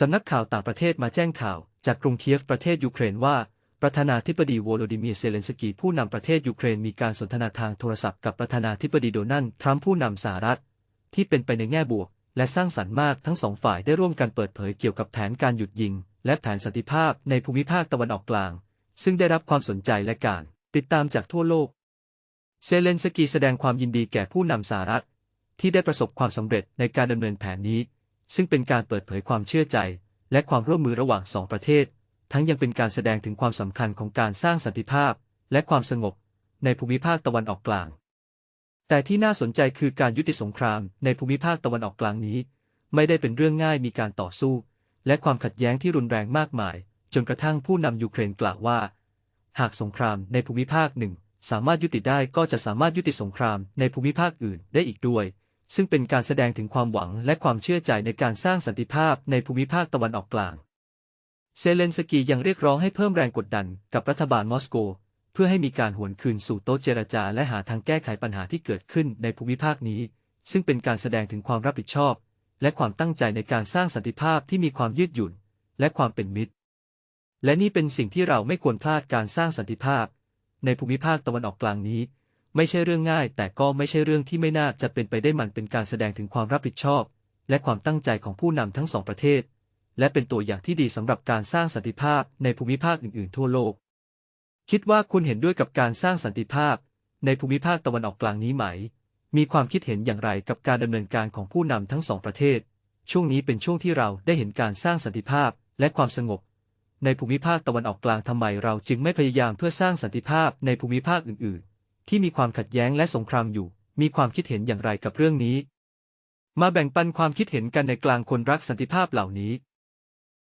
สำนักข่าวต่างประเทศมาแจ้งข่าว จากกรุงเคียฟประเทศยูเครนว่า ประธานาธิบดีโวโลดิเมียเซเลนสกีผู้นำประเทศยูเครนมีการสนทนาทางโทรศัพท์กับประธานาธิบดีโดนัลด์ทรัมป์ผู้นำสหรัฐ ที่เป็นไปในแง่บวก และสร้างสรรค์มากทั้งสองฝ่ายได้ร่วมกันเปิดเผยเกี่ยวกับแผนการหยุดยิง และแผนสันติภาพในภูมิภาคตะวันออกกลาง ซึ่งได้รับความสนใจและการติดตามจากทั่วโลก เซเลนสกีแสดงความยินดีแก่ผู้นำสหรัฐที่ได้ประสบความสำเร็จในการดำเนินแผนนี้ ซึ่งเป็นการเปิดเผยความเชื่อใจ และความร่วมมือระหว่างสองประเทศ ทั้งยังเป็นการแสดงถึงความสำคัญของการสร้างสันติภาพ และความสงบ ในภูมิภาคตะวันออกกลาง แต่ที่น่าสนใจคือการยุติสงครามในภูมิภาคตะวันออกกลางนี้ ไม่ได้เป็นเรื่องง่ายมีการต่อสู้ และความขัดแย้งที่รุนแรงมากมาย จนกระทั่งผู้นำยูเครนกล่าวว่า หากสงครามในภูมิภาคหนึ่งสามารถยุติได้ก็จะสามารถยุติสงครามในภูมิภาคอื่นได้อีกด้วย ซึ่งเป็นการแสดงถึงความหวังและความเชื่อใจในการสร้างสันติภาพในภูมิภาคตะวันออกกลาง เซเลนสกียังเรียกร้องให้เพิ่มแรงกดดันกับรัฐบาลมอสโก เพื่อให้มีการหวนคืนสู่โต๊ะเจรจาและหาทางแก้ไขปัญหาที่เกิดขึ้นในภูมิภาคนี้ ซึ่งเป็นการแสดงถึงความรับผิดชอบ และความตั้งใจในการสร้างสันติภาพที่มีความยืดหยุ่น และความเป็นมิตร และนี่เป็นสิ่งที่เราไม่ควรพลาดการสร้างสันติภาพ ในภูมิภาคตะวันออกกลางนี้ ไม่ใช่เรื่องง่าย แต่ก็ไม่ใช่เรื่องที่ไม่น่าจะเป็นไปได้มันเป็นการแสดงถึงความรับผิดชอบ และความตั้งใจของผู้นำทั้งสองประเทศ และเป็นตัวอย่างที่ดีสำหรับการสร้างสันติภาพในภูมิภาคอื่นๆ ทั่วโลก คิดว่าคุณเห็นด้วยกับการสร้างสันติภาพ ในภูมิภาคตะวันออกกลางนี้ไหม มีความคิดเห็นอย่างไรกับการดำเนินการของผู้นำทั้งสองประเทศ ช่วงนี้เป็นช่วงที่เราได้เห็นการสร้างสันติภาพและความสงบในภูมิภาคตะวันออกกลางทำไมเราจึงไม่พยายามเพื่อสร้างสันติภาพในภูมิภาคอื่นๆ ที่มีความขัดแย้งและสงครามอยู่ มีความคิดเห็นอย่างไรกับเรื่องนี้ มาแบ่งปันความคิดเห็นกันในกลางคนรักสันติภาพเหล่านี้